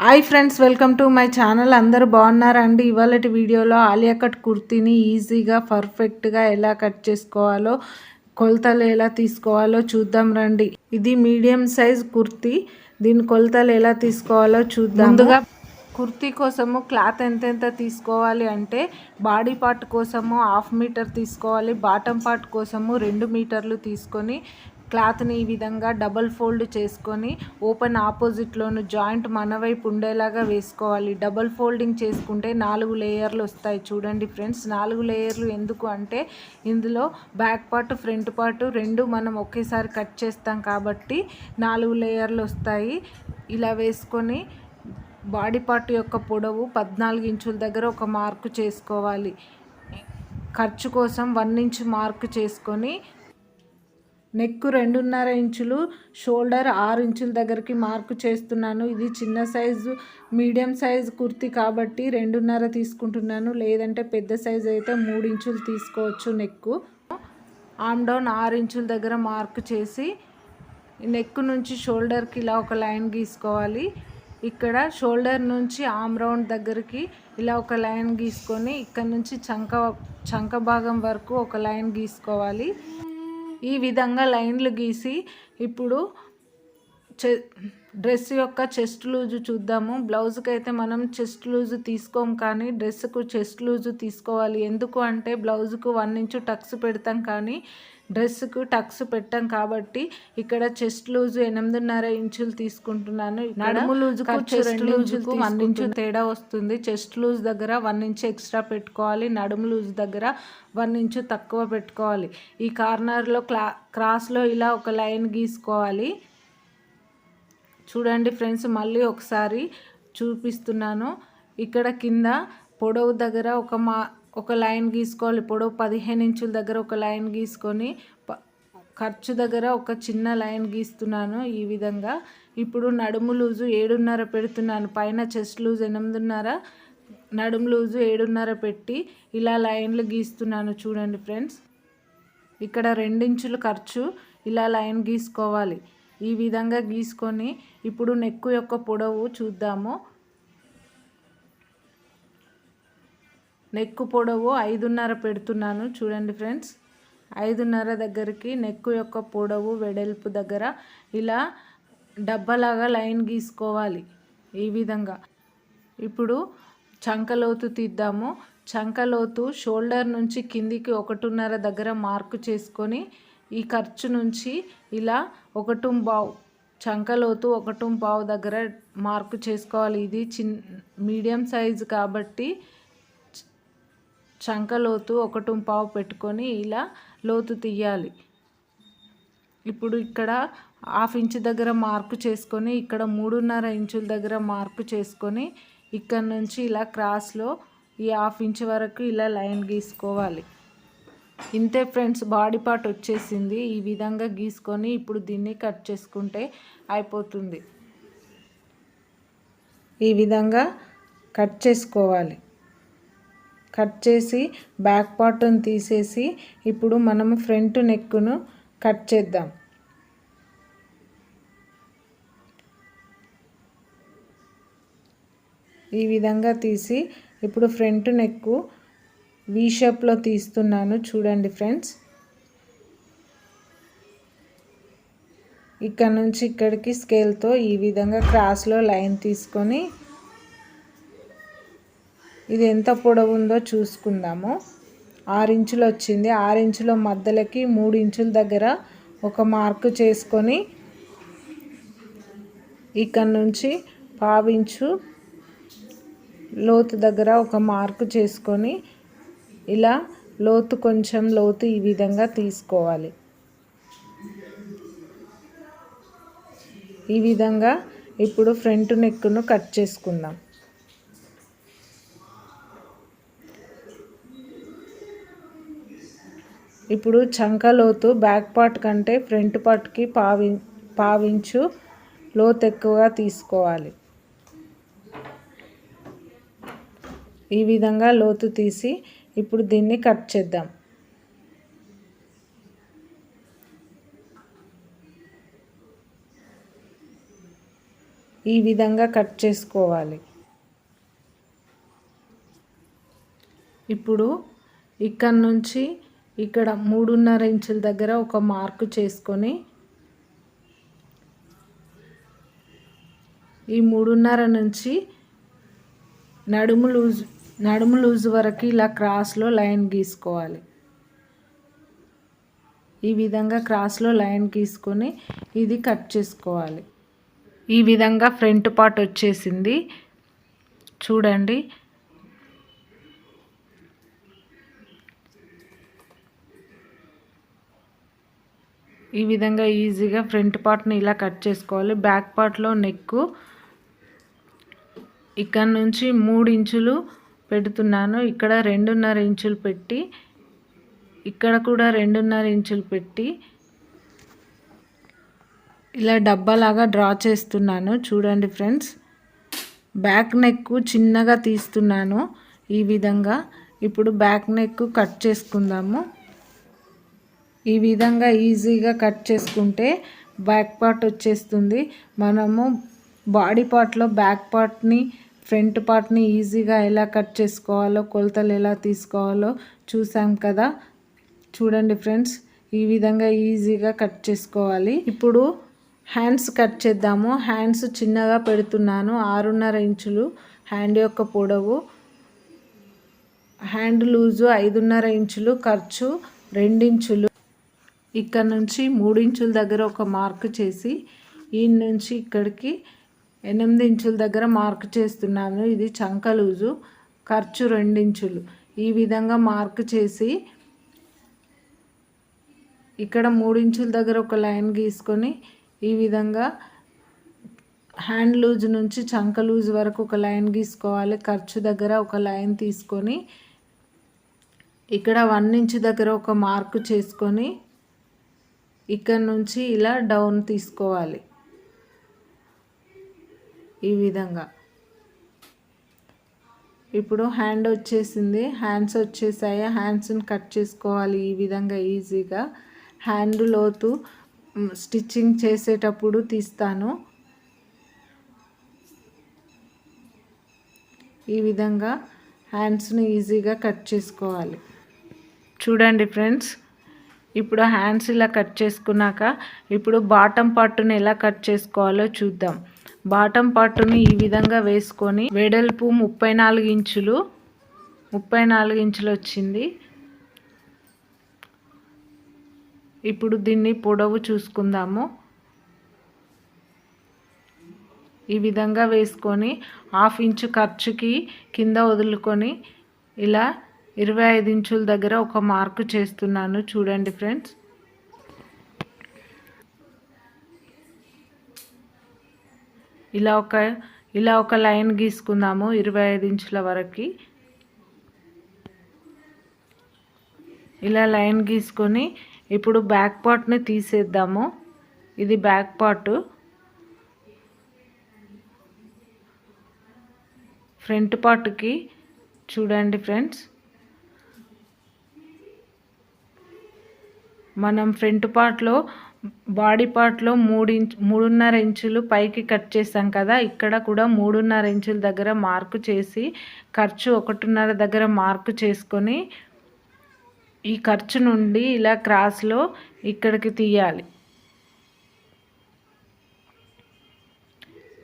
Hi friends welcome to my channel అందరూ బాగున్నారా అండి వీడియోలో ఆలియా కట్ కుర్తీని ఈజీగా పర్ఫెక్ట్గా ఎలా కట్ చేసుకోవాలో కొలతలు ఎలా తీసుకోవాలో చూద్దాం రండి. ఇది మీడియం సైజ్ కుర్తీ. దీని కొలతలు ఎలా తీసుకోవాలో చూద్దాం ముందుగా కుర్తీ కోసము క్లాత్ ఎంతెంత తీసుకోవాలి అంటే బాడీ పార్ట్ కోసము హాఫ్ మీటర్ తీసుకోవాలి బాటమ్ పార్ట్ కోసము రెండు మీటర్లు తీసుకొని క్లాత్ని ఈ విధంగా డబల్ ఫోల్డ్ చేసుకొని ఓపెన్ ఆపోజిట్లోను జాయింట్ మన వైపు ఉండేలాగా వేసుకోవాలి. డబల్ ఫోల్డింగ్ చేసుకుంటే నాలుగు లేయర్లు వస్తాయి. చూడండి ఫ్రెండ్స్ నాలుగు లేయర్లు ఎందుకు అంటే ఇందులో బ్యాక్ పార్ట్ ఫ్రంట్ పార్ట్ రెండు మనం ఒకేసారి కట్ చేస్తాం కాబట్టి నాలుగు లేయర్లు వస్తాయి. ఇలా వేసుకొని బాడీ పార్ట్ యొక్క పొడవు పద్నాలుగు ఇంచుల దగ్గర ఒక మార్కు చేసుకోవాలి. ఖర్చు కోసం వన్ ఇంచ్ మార్క్ చేసుకొని నెక్ రెండున్నర ఇంచులు షోల్డర్ ఆరు ఇంచుల దగ్గరికి మార్కు చేస్తున్నాను. ఇది చిన్న సైజు మీడియం సైజు కుర్తీ కాబట్టి రెండున్నర తీసుకుంటున్నాను. లేదంటే పెద్ద సైజు అయితే మూడు ఇంచులు తీసుకోవచ్చు నెక్కు. ఆమ్ డౌన్ ఆరు ఇంచుల దగ్గర మార్కు చేసి నెక్ నుంచి షోల్డర్కి ఇలా ఒక లైన్ గీసుకోవాలి. ఇక్కడ షోల్డర్ నుంచి ఆమ్ రౌండ్ దగ్గరికి ఇలా ఒక లైన్ గీసుకొని ఇక్కడ నుంచి చంక చంక భాగం వరకు ఒక లైన్ గీసుకోవాలి. ఈ విధంగా లైన్లు గీసి ఇప్పుడు డ్రెస్ యొక్క చెస్ట్ లూజు చూద్దాము. బ్లౌజ్కి అయితే మనం చెస్ట్ లూజు తీసుకోం కానీ డ్రెస్కు చెస్ట్ లూజు తీసుకోవాలి. ఎందుకు అంటే బ్లౌజ్కు వన్ ఇంచు టక్స్ పెడతాం కానీ డ్రెస్కు టక్స్ పెట్టాం కాబట్టి ఇక్కడ చెస్ట్ లూజు ఎనిమిదిన్నర ఇంచులు తీసుకుంటున్నాను. నడుము లూజుకు చెస్ట్ లూజుకు వన్ ఇంచు తేడా వస్తుంది. చెస్ట్ లూజ్ దగ్గర వన్ ఇంచ్ ఎక్స్ట్రా పెట్టుకోవాలి. నడుము లూజ్ దగ్గర వన్ ఇంచు తక్కువ పెట్టుకోవాలి. ఈ కార్నర్లో క్లా క్రాస్లో ఇలా ఒక లైన్ గీసుకోవాలి. చూడండి ఫ్రెండ్స్ మళ్ళీ ఒకసారి చూపిస్తున్నాను. ఇక్కడ కింద పొడవు దగ్గర ఒక మా ఒక లైన్ గీసుకోవాలి. పొడవు పదిహేను ఇంచుల దగ్గర ఒక లైన్ గీసుకొని ఖర్చు దగ్గర ఒక చిన్న లైన్ గీస్తున్నాను ఈ విధంగా. ఇప్పుడు నడుము లూజు ఏడున్నర పెడుతున్నాను. పైన చెస్ట్ లూజ్ ఎనిమిదిన్నర నడుము లూజు ఏడున్నర పెట్టి ఇలా లైన్లు గీస్తున్నాను చూడండి ఫ్రెండ్స్. ఇక్కడ రెండించులు ఖర్చు ఇలా లైన్ గీసుకోవాలి. ఈ విధంగా గీసుకొని ఇప్పుడు నెక్కు యొక్క పొడవు చూద్దాము. నెక్కు పొడవు ఐదున్నర పెడుతున్నాను. చూడండి ఫ్రెండ్స్ ఐదున్నర దగ్గరికి నెక్కు యొక్క పొడవు వెడల్పు దగ్గర ఇలా డబ్బలాగా లైన్ గీసుకోవాలి ఈ విధంగా. ఇప్పుడు చంకలోతు తీద్దాము. చంకలోతు షోల్డర్ నుంచి కిందికి ఒకటిన్నర దగ్గర మార్కు చేసుకొని ఈ ఖర్చు నుంచి ఇలా ఒకటం బావు చంకలోతు ఒకటం పావు దగ్గర మార్కు చేసుకోవాలి. ఇది చిన్ మీడియం సైజు కాబట్టి చంకలోతు ఒకటం పావు పెట్టుకొని ఇలా లోతు తీయాలి. ఇప్పుడు ఇక్కడ హాఫ్ ఇంచ్ దగ్గర మార్కు చేసుకొని ఇక్కడ మూడున్నర ఇంచుల దగ్గర మార్కు చేసుకొని ఇక్కడ నుంచి ఇలా క్రాస్లో ఈ హాఫ్ ఇంచ్ వరకు ఇలా లైన్ గీసుకోవాలి. ఇంతే ఫ్రెండ్స్ బాడీ పార్ట్ వచ్చేసింది. ఈ విధంగా గీసుకొని ఇప్పుడు దీన్ని కట్ చేసుకుంటే అయిపోతుంది. ఈ విధంగా కట్ చేసుకోవాలి. కట్ చేసి బ్యాక్ పార్ట్ని తీసేసి ఇప్పుడు మనము ఫ్రంట్ నెక్కును కట్ చేద్దాం. ఈ విధంగా తీసి ఇప్పుడు ఫ్రంట్ నెక్కు వీ షేప్లో తీస్తున్నాను. చూడండి ఫ్రెండ్స్. ఇక్కడ నుంచి ఇక్కడికి స్కేల్తో ఈ విధంగా క్రాస్లో లైన్ తీసుకొని ఇది ఎంత పొడవు ఉందో చూసుకుందాము. ఆరు ఇంచులు వచ్చింది. ఆరు ఇంచుల మధ్యలోకి మూడు ఇంచుల దగ్గర ఒక మార్కు చేసుకొని ఇక్కడ నుంచి పావించు లోతు దగ్గర ఒక మార్కు చేసుకొని ఇలా లోతు కొంచెం లోతు ఈ విధంగా తీసుకోవాలి. ఈ విధంగా ఇప్పుడు ఫ్రంట్ నెక్ను కట్ చేసుకుందాం. ఇప్పుడు చంక లోతు బ్యాక్ పార్ట్ కంటే ఫ్రంట్ పార్ట్కి పావి పావించు లోతు ఎక్కువగా తీసుకోవాలి. ఈ విధంగా లోతు తీసి ఇప్పుడు దీన్ని కట్ చేద్దాం. ఈ విధంగా కట్ చేసుకోవాలి. ఇప్పుడు ఇక్కడ నుంచి ఇక్కడ మూడున్నర ఇంచుల దగ్గర ఒక మార్కు చేసుకొని ఈ మూడున్నర నుంచి నడుము లూజ్ నడుము లూజ్ వరకు ఇలా క్రాస్లో లైన్ గీసుకోవాలి. ఈ విధంగా క్రాస్లో లైన్ గీసుకొని ఇది కట్ చేసుకోవాలి. ఈ విధంగా ఫ్రంట్ పార్ట్ వచ్చేసింది. చూడండి. ఈ విధంగా ఈజీగా ఫ్రంట్ పార్ట్ని ఇలా కట్ చేసుకోవాలి. బ్యాక్ పార్ట్లో నెక్ ఇక్కడ నుంచి మూడు ఇంచులు పెడుతున్నాను. ఇక్కడ రెండున్నర ఇంచులు పెట్టి ఇక్కడ కూడా రెండున్నర ఇంచులు పెట్టి ఇలా డబ్బాలాగా డ్రా చేస్తున్నాను. చూడండి ఫ్రెండ్స్ బ్యాక్ నెక్ చిన్నగా తీస్తున్నాను ఈ విధంగా. ఇప్పుడు బ్యాక్ నెక్ కట్ చేసుకుందాము. ఈ విధంగా ఈజీగా కట్ చేసుకుంటే బ్యాక్ పార్ట్ వచ్చేస్తుంది. మనము బాడీ పార్ట్లో బ్యాక్ పార్ట్ని ఫ్రంట్ పార్ట్ని ఈజీగా ఎలా కట్ చేసుకోవాలో కొలతలు ఎలా తీసుకోవాలో చూసాం కదా. చూడండి ఫ్రెండ్స్ ఈ విధంగా ఈజీగా కట్ చేసుకోవాలి. ఇప్పుడు హ్యాండ్స్ కట్ చేద్దాము. హ్యాండ్స్ చిన్నగా పెడుతున్నాను ఆరున్నర ఇంచులు హ్యాండ్ యొక్క పొడవు. హ్యాండ్ లూజు ఐదున్నర ఇంచులు ఖర్చు రెండించులు. ఇక్కడ నుంచి మూడించుల దగ్గర ఒక మార్క్ చేసి ఈ నుంచి ఇక్కడికి ఎనిమిది ఇంచుల దగ్గర మార్క్ చేస్తున్నాను. ఇది చంక లూజు. ఖర్చు రెండించులు ఈ విధంగా మార్క్ చేసి ఇక్కడ మూడించుల దగ్గర ఒక లైన్ గీసుకొని ఈ విధంగా హ్యాండ్ లూజ్ నుంచి చంక లూజ్ వరకు ఒక లైన్ గీసుకోవాలి. ఖర్చు దగ్గర ఒక లైన్ తీసుకొని ఇక్కడ వన్ ఇంచ్ దగ్గర ఒక మార్క్ చేసుకొని ఇక్కడ నుంచి ఇలా డౌన్ తీసుకోవాలి. ఈ విధంగా. ఇప్పుడు హ్యాండ్ వచ్చేసింది. హ్యాండ్స్ వచ్చేసాయి. హ్యాండ్స్ని కట్ చేసుకోవాలి ఈ విధంగా ఈజీగా హ్యాండ్ లోతు స్టిచ్చింగ్ చేసేటప్పుడు తీస్తాను. ఈ విధంగా హ్యాండ్స్ని ఈజీగా కట్ చేసుకోవాలి. చూడండి ఫ్రెండ్స్ ఇప్పుడు హ్యాండ్స్ ఇలా కట్ చేసుకున్నాక ఇప్పుడు బాటమ్ పార్ట్ని ఎలా కట్ చేసుకోవాలో చూద్దాం. బాటం పార్ట్ని ఈ విధంగా వేసుకొని వెడల్పు ముప్పై నాలుగు ఇంచులు ముప్పై నాలుగు ఇంచులు వచ్చింది. ఇప్పుడు దీన్ని పొడవు చూసుకుందాము. ఈ విధంగా వేసుకొని హాఫ్ ఇంచు ఖర్చుకి కింద వదులుకొని ఇలా ఇరవై ఐదు ఇంచుల దగ్గర ఒక మార్కు చేస్తున్నాను. చూడండి ఫ్రెండ్స్. ఇలా ఒక ఇలా ఒక లైన్ గీసుకుందాము ఇరవై ఐదు ఇంచుల వరకు. ఇలా లైన్ గీసుకొని ఇప్పుడు బ్యాక్ పార్ట్ని తీసేద్దాము. ఇది బ్యాక్ పార్ట్. ఫ్రంట్ పార్ట్కి చూడండి ఫ్రెండ్స్. మనం ఫ్రంట్ పార్ట్లో బాడీ పార్ట్లో మూడు ఇంచ్ మూడున్నర ఇంచులు పైకి కట్ చేసాం కదా ఇక్కడ కూడా మూడున్నర ఇంచుల దగ్గర మార్కు చేసి ఖర్చు ఒకటిన్నర దగ్గర మార్కు చేసుకొని ఈ ఖర్చు నుండి ఇలా క్రాస్లో ఇక్కడికి తీయాలి.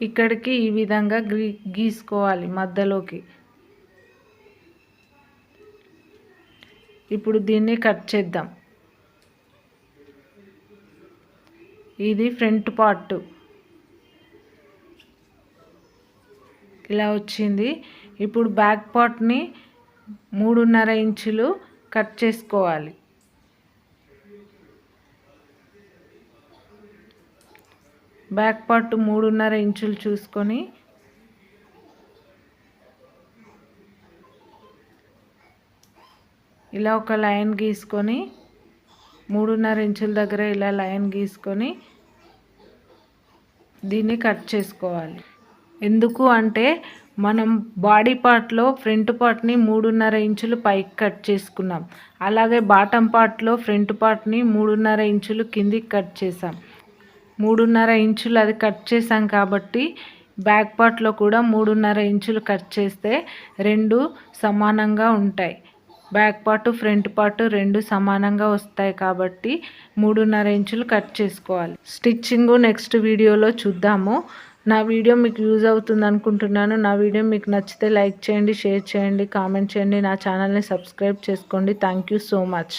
ఇక్కడికి ఈ విధంగా గీ గీసుకోవాలి మధ్యలోకి. ఇప్పుడు దీన్ని కట్ చేద్దాం. ఇది ఫ్రంట్ పార్ట్. ఇలా వచ్చింది. ఇప్పుడు బ్యాక్ పార్ట్ని మూడున్నర ఇంచులు కట్ చేసుకోవాలి. బ్యాక్ పార్ట్ మూడున్నర ఇంచులు చూసుకొని ఇలా ఒక లైన్ గీసుకొని మూడున్నర ఇంచుల దగ్గర ఇలా లైన్ గీసుకొని దీన్ని కట్ చేసుకోవాలి. ఎందుకు అంటే మనం బాడీ పార్ట్లో ఫ్రంట్ పార్ట్ని మూడున్నర ఇంచులు పైకి కట్ చేసుకున్నాం. అలాగే బాటం పార్ట్లో ఫ్రంట్ పార్ట్ని మూడున్నర ఇంచులు కిందికి కట్ చేసాం మూడున్నర ఇంచులు అది కట్ చేసాం కాబట్టి బ్యాక్ పార్ట్లో కూడా మూడున్నర ఇంచులు కట్ చేస్తే రెండు సమానంగా ఉంటాయి. బ్యాక్ పార్ట్ ఫ్రంట్ పార్ట్ రెండు సమానంగా వస్తాయి కాబట్టి మూడున్నర ఇంచులు కట్ చేసుకోవాలి. స్టిచ్చింగ్ నెక్స్ట్ వీడియోలో చూద్దాము. నా వీడియో మీకు యూజ్ అవుతుంది అనుకుంటున్నాను. నా వీడియో మీకు నచ్చితే లైక్ చేయండి షేర్ చేయండి కామెంట్ చేయండి. నా ఛానల్ని సబ్స్క్రైబ్ చేసుకోండి. Thank you so much.